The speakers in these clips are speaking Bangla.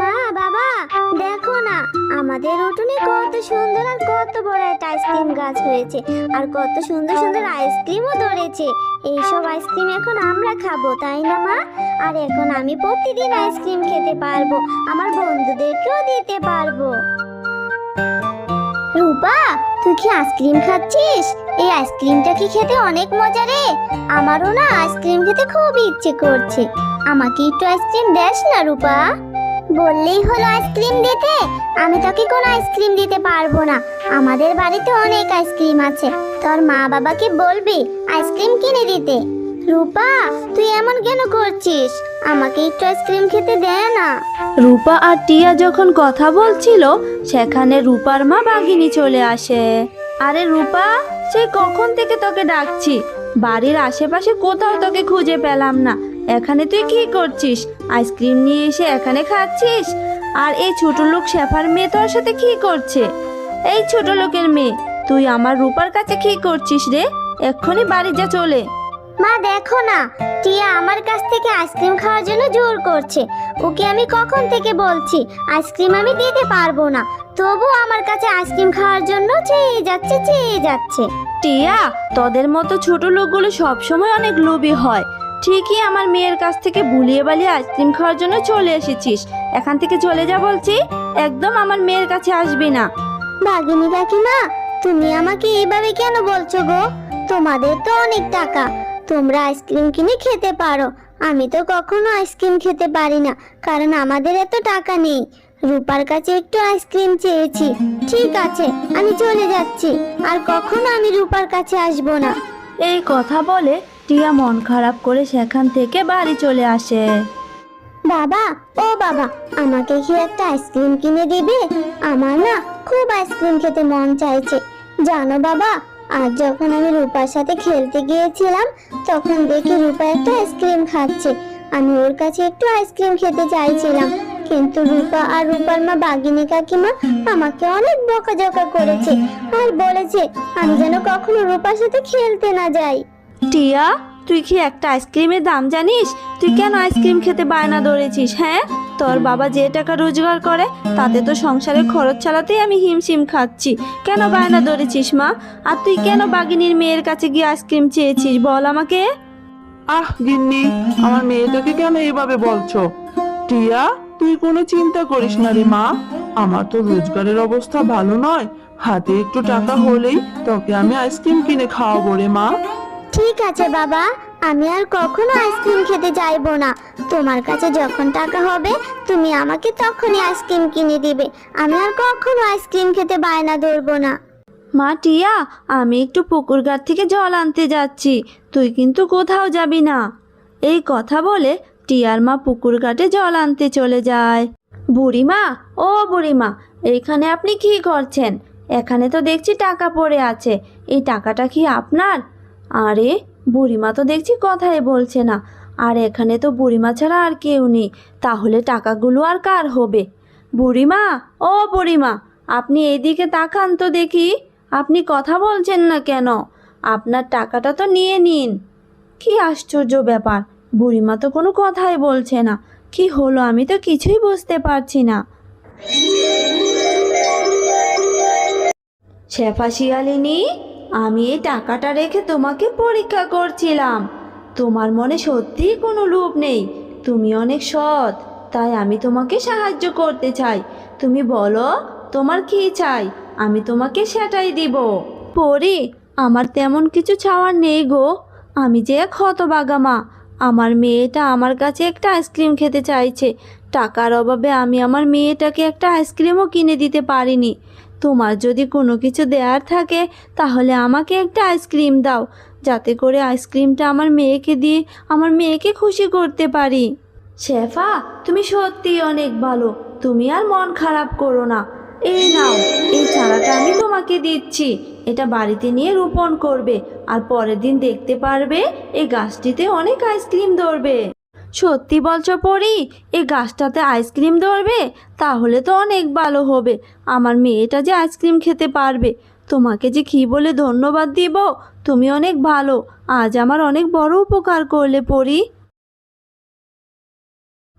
মা, বাবা, দেখো না, আমাদের উঠোনে কত সুন্দর আর কত বড় একটা আইসক্রিম গাছ হয়েছে, আর কত সুন্দর সুন্দর আইসক্রিমও ধরেছে। এইসব আইসক্রিম এখন আমরা খাব, তাই না মা? আর এখন আমি প্রতিদিন আইসক্রিম খেতে পারব, আমার বন্ধুদেরকেও দিতে পারব। রূপা, তুই কি আইসক্রিম খাচ্ছিস? এই আইসক্রিমটা কি খেতে অনেক মজা রে? আমারও না আইসক্রিম খেতে খুব ইচ্ছে করছে। আমাকে একটু আইসক্রিম দেস না, রূপা। বললেই হলো আইসক্রিম দিতে। আমি তোকে কোনো আইসক্রিম দিতে পারব না। আমাদের বাড়িতে অনেক আইসক্রিম আছে। তোর মা বাবাকে বলবি আইসক্রিম কিনে দিতে? রূপা, তুই এমন কেন করছিস? আমাকে একটু আইসক্রিম খেতে দে না। রূপা আর টিয়া যখন কথা বলছিল, সেখানে রূপার মা বাঘিনী চলে আসে। আরে রূপা, সে কখন থেকে তোকে ডাকছি? বাড়ির আশেপাশে কোথাও তোকে খুঁজে পেলাম না। এখানে তুই কি করছিস? আইসক্রিম নিয়ে এসে এখানে খাচ্ছিস? আর এই ছোট লোক শেফার মেয়ে তোর সাথে কি করছে? এই ছোট লোকের মেয়ে তুই আমার রূপার কাছে কি করছিস রে? এক্ষুনি বাড়ি যা চলে। মা দেখো না টিয়া আমার কাছ থেকে আইসক্রিম খাওয়ার জন্য জোর করছে। ওকে আমি কখন থেকে বলছি আইসক্রিম আমি দিতে পারব না। তবু আমার কাছে আইসক্রিম খাওয়ার জন্য চেয়ে যাচ্ছে চেয়ে যাচ্ছে। টিয়া তোদের মতো ছোট লোকগুলো সবসময় অনেক লোভী হয়। ঠিকই আমার মেয়ের কাছ থেকে বুলিয়ে বালিয়ে আইসক্রিম খাওয়ার জন্য চলে এসেছিস। এখান থেকে চলে যা বলছি একদম আমার মেয়ের কাছে আসবি না। ভাগিনী কাকিমা তুমি আমাকে এইভাবে কেন বলছো গো? তোমাদের তো অনেক টাকা। তোমরা আইসক্রিম কিনে খেতে পারো। আমি তো কখনো আইসক্রিম খেতে পারি না কারণ আমাদের এত টাকা নেই। রূপার কাছে একটু আইসক্রিম চেয়েছি। ঠিক আছে আমি চলে যাচ্ছি। আর কখনো আমি রূপার কাছে আসব না। এই কথা বলে টিয়া মন খারাপ করে সেখান থেকে বাড়ি চলে আসে। বাবা, ও বাবা, আমাকে কি একটা আইসক্রিম কিনে দিবে? আমার না খুব আইসক্রিম খেতে মন চাইছে। জানো বাবা, আজ যখন আমি রূপার সাথে খেলতে গিয়েছিলাম, তখন দেখি রূপা একটা আইসক্রিম খাচ্ছে। আমি ওর কাছে একটু আইসক্রিম খেতে চাইছিলাম, কিন্তু রূপা আর রূপার মা বাগিনী কাকিমা আমাকে অনেক বকাঝকা করেছে আর বলেছে, আমি যেন কখনো রূপার সাথে খেলতে না যাই। টিয়া, তুই কি একটা আইসক্রিমের দাম জানিস? তুই কেন আইসক্রিম খেতে বায়না ধরেছিস হ্যাঁ? তোর বাবা যে টাকা রোজগার করে, তাতে তো সংসারের খরচ চালাতেই আমি হিমশিম খাচ্ছি। কেন বায়না ধরেছিস, মা? আর তুই কেন বাগিনীর মেয়ের কাছে গিয়ে আইসক্রিম চেয়েছিস, বল আমাকে। আহ, গিন্নি, আমার মেয়েটাকে কেন এভাবে বলছো? টিয়া, তুই কোনো চিন্তা করিস না রে, মা। আমার তো রোজগারের অবস্থা ভালো নয়। হাতে একটু টাকা হলেই তোকে আমি আইসক্রিম কিনে খাওয়াবো রে, মা। ঠিক আছে, বাবা। আমি আর কখনো আইসক্রিম খেতে চাইব না। তোমার কাছে যখন টাকা হবে, তুমি আমাকে তখনই আইসক্রিম কিনে দিবে। আমি আর কখনো আইসক্রিম খেতে বায়না ধরবো না। মা টিয়া, আমি একটু পুকুর ঘাট থেকে জল আনতে যাচ্ছি। তুই কিন্তু কোথাও যাবি না। এই কথা বলে টিয়ার মা পুকুর ঘাটে জল আনতে চলে যায়। বুড়িমা, ও বুড়িমা এইখানে আপনি কি করছেন? এখানে তো দেখছি টাকা পড়ে আছে। এই টাকাটা কি আপনার? আরে, বুড়িমা তো দেখছি কথাই বলছে না। আর এখানে তো বুড়িমা ছাড়া আর কেউ নেই। তাহলে টাকাগুলো আর কার হবে? বুড়িমা, ও বুড়িমা, আপনি এইদিকে তাকান তো দেখি। আপনি কথা বলছেন না কেন? আপনার টাকাটা তো নিয়ে নিন। কি আশ্চর্য ব্যাপার, বুড়িমা তো কোনো কথাই বলছে না। কি হলো আমি তো কিছুই বুঝতে পারছি না। শেফা শিয়ালিনী আমি এই টাকাটা রেখে তোমাকে পরীক্ষা করছিলাম। তোমার মনে সত্যিই কোনো লোভ নেই। তুমি অনেক সৎ, তাই আমি তোমাকে সাহায্য করতে চাই। তুমি বলো, তোমার কি চাই? আমি তোমাকে সেটাই দিব। পরি, আমার তেমন কিছু চাওয়ার নেই গো। আমি যে এক হতবাগা মা। আমার মেয়েটা আমার কাছে একটা আইসক্রিম খেতে চাইছে। টাকার অভাবে আমি আমার মেয়েটাকে একটা আইসক্রিমও কিনে দিতে পারিনি। তোমার যদি কোনো কিছু দেওয়ার থাকে, তাহলে আমাকে একটা আইসক্রিম দাও। যাতে করে আইসক্রিমটা আমার মেয়েকে দিয়ে আমার মেয়েকে খুশি করতে পারি। শেফা, তুমি সত্যি অনেক ভালো। তুমি আর মন খারাপ করো না। এই নাও, এই চারাটা আমি তোমাকে দিচ্ছি। এটা বাড়িতে নিয়ে রোপণ করবে, আর পরের দিন দেখতে পারবে, এই গাছটিতে অনেক আইসক্রিম ধরবে। সত্যি বলছো পরি, এই গাছটাতে আইসক্রিম ধরবে? তাহলে তো অনেক ভালো হবে। আমার মেয়েটা যে আইসক্রিম খেতে পারবে। তোমাকে যে কী বলে ধন্যবাদ দিব, তুমি অনেক ভালো। আজ আমার অনেক বড় উপকার করলে পরি।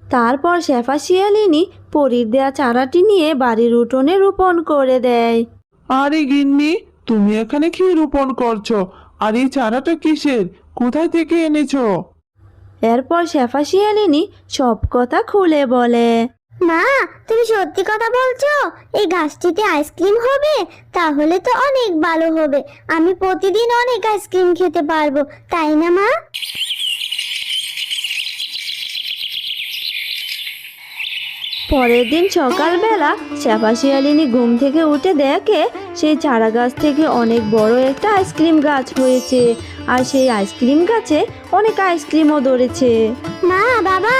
তারপর শেফা শিয়ালিনী পরীর দেয়া চারাটি নিয়ে বাড়ির উঠোনে রোপণ করে দেয়। আরে গিন্নি, তুমি এখানে কি রোপণ করছ? আর এই চারাটা কিসের? কোথায় থেকে এনেছো? এরপর শেফা শিয়ালিনী সব কথা খুলে বলে। মা তুমি সত্যি কথা বলছো? এই গাছটিতে আইসক্রিম হবে? তাহলে তো অনেক ভালো হবে। আমি প্রতিদিন অনেক আইসক্রিম খেতে পারব তাই না মা? পরের দিন সকালবেলা শেফা শিয়ালিনী ঘুম থেকে উঠে দেখে সেই চারা গাছ থেকে অনেক বড় একটা আইসক্রিম গাছ হয়েছে। আর সেই আইসক্রিম গাছে অনেক আইসক্রিমও ধরেছে। মা বাবা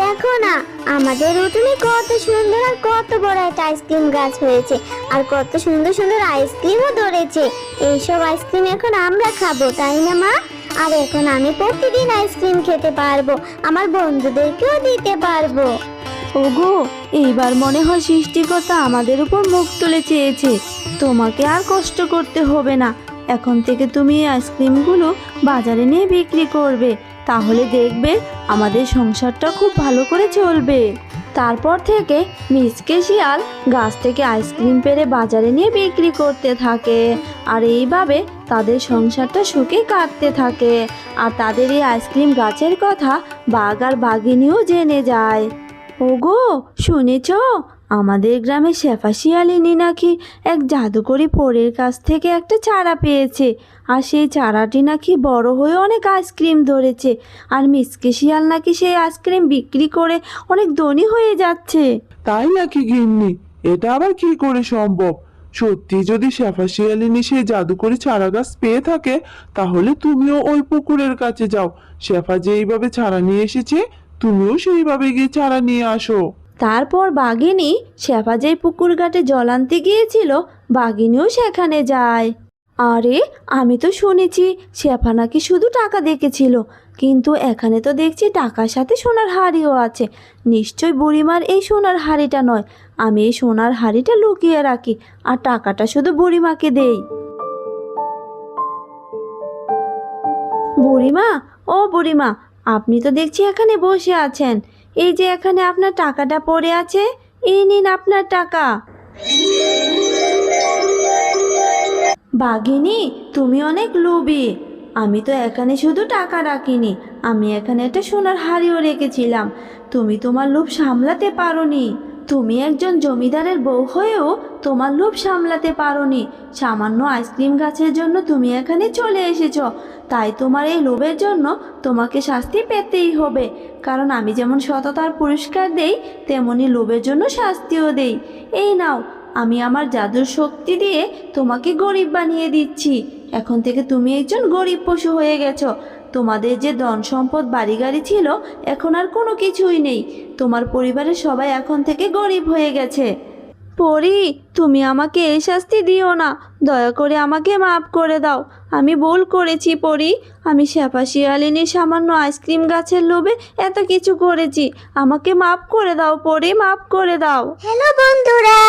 দেখো না আমাদের উঠোনে কত সুন্দর আর কত বড় একটা আইসক্রিম গাছ হয়েছে। আর কত সুন্দর সুন্দর আইসক্রিমও ধরেছে। এইসব আইসক্রিম এখন আমরা খাব তাই না মা? আর এখন আমি প্রতিদিন আইসক্রিম খেতে পারব আমার বন্ধুদেরকেও দিতে পারব। ওগো এইবার মনে হয় সৃষ্টিকর্তা আমাদের উপর মুখ তুলে চেয়েছে। তোমাকে আর কষ্ট করতে হবে না। এখন থেকে তুমি এই আইসক্রিমগুলো বাজারে নিয়ে বিক্রি করবে। তাহলে দেখবে আমাদের সংসারটা খুব ভালো করে চলবে। তারপর থেকে মিসকে শিয়াল গাছ থেকে আইসক্রিম পেরে বাজারে নিয়ে বিক্রি করতে থাকে। আর এইভাবে তাদের সংসারটা সুখে কাটতে থাকে। আর তাদের এই আইসক্রিম গাছের কথা বাঘ আর বাঘিনীও জেনে যায়। ওগো, শুনেছ? আমাদের গ্রামে শেফা শিয়ালিনী নাকি এক জাদুকরি পরের কাছ থেকে একটা চারা পেয়েছে। আর সেই চারাটি নাকি বড় হয়ে অনেক আইসক্রিম ধরেছে। আর মিসকে শিয়াল নাকি সেই আইসক্রিম বিক্রি করে অনেক ধনী হয়ে যাচ্ছে। তাই নাকি গিন্নি? এটা আবার কি করে সম্ভব? সত্যি যদি শেফা সেই জাদুকরি চারা গাছ পেয়ে থাকে, তাহলে তুমিও ওই পুকুরের কাছে যাও। শেফা যেইভাবে চারা নিয়ে এসেছে, তুমিও সেইভাবে গিয়ে চারা নিয়ে আসো। তারপর বাঘিনী শেফা যেই পুকুর ঘাটে জল আনতে গিয়েছিল, বাঘিনীও সেখানে যায়। আরে, আমি তো শুনেছি শেফা নাকি শুধু টাকা দেখেছিল, কিন্তু এখানে তো দেখছি টাকার সাথে সোনার হাড়িও আছে। নিশ্চয় বুড়িমার এই সোনার হাড়িটা নয়, আমি এই সোনার হাড়িটা লুকিয়ে রাখি, আর টাকাটা শুধু বুড়িমাকে দেই। বুড়িমা, ও বুড়িমা, আপনি তো দেখছি এখানে বসে আছেন। এই যে এখানে আপনার টাকাটা পড়ে আছে, এই নিন আপনার টাকা। বাঘিনী, তুমি অনেক লোভী। আমি তো এখানে শুধু টাকা রাখিনি, আমি এখানে একটা সোনার হাড়িও রেখেছিলাম। তুমি তোমার লোভ সামলাতে পারোনি। তুমি একজন জমিদারের বউ হয়েও তোমার লোভ সামলাতে পারোনি। সামান্য আইসক্রিম গাছের জন্য তুমি এখানে চলে এসেছ। তাই তোমার এই লোভের জন্য তোমাকে শাস্তি পেতেই হবে। কারণ আমি যেমন সততার পুরস্কার দেই, তেমনি লোভের জন্য শাস্তিও দেই। এই নাও, আমি আমার জাদুর শক্তি দিয়ে তোমাকে গরিব বানিয়ে দিচ্ছি। এখন থেকে তুমি একজন গরিব পশু হয়ে গেছো। তোমাদের যে ধন সম্পদ বাড়ি গাড়ি ছিল, এখন আর কোনো কিছুই নেই। তোমার পরিবারের সবাই এখন থেকে গরিব হয়ে গেছে। পরি, তুমি আমাকে এই শাস্তি দিও না। দয়া করে আমাকে মাফ করে দাও। আমি ভুল করেছি, পরি। আমি শেফা শিয়ালিনীর সামান্য আইসক্রিম গাছের লোভে এত কিছু করেছি। আমাকে মাফ করে দাও, পরি, মাফ করে দাও। হ্যালো বন্ধুরা,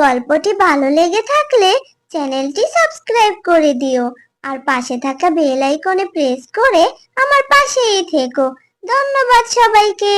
গল্পটি ভালো লেগে থাকলে চ্যানেলটি সাবস্ক্রাইব করে দিও। আর পাশে থাকা বেল আইকনে প্রেস করে আমার পাশেই থেকো। ধন্যবাদ সবাইকে।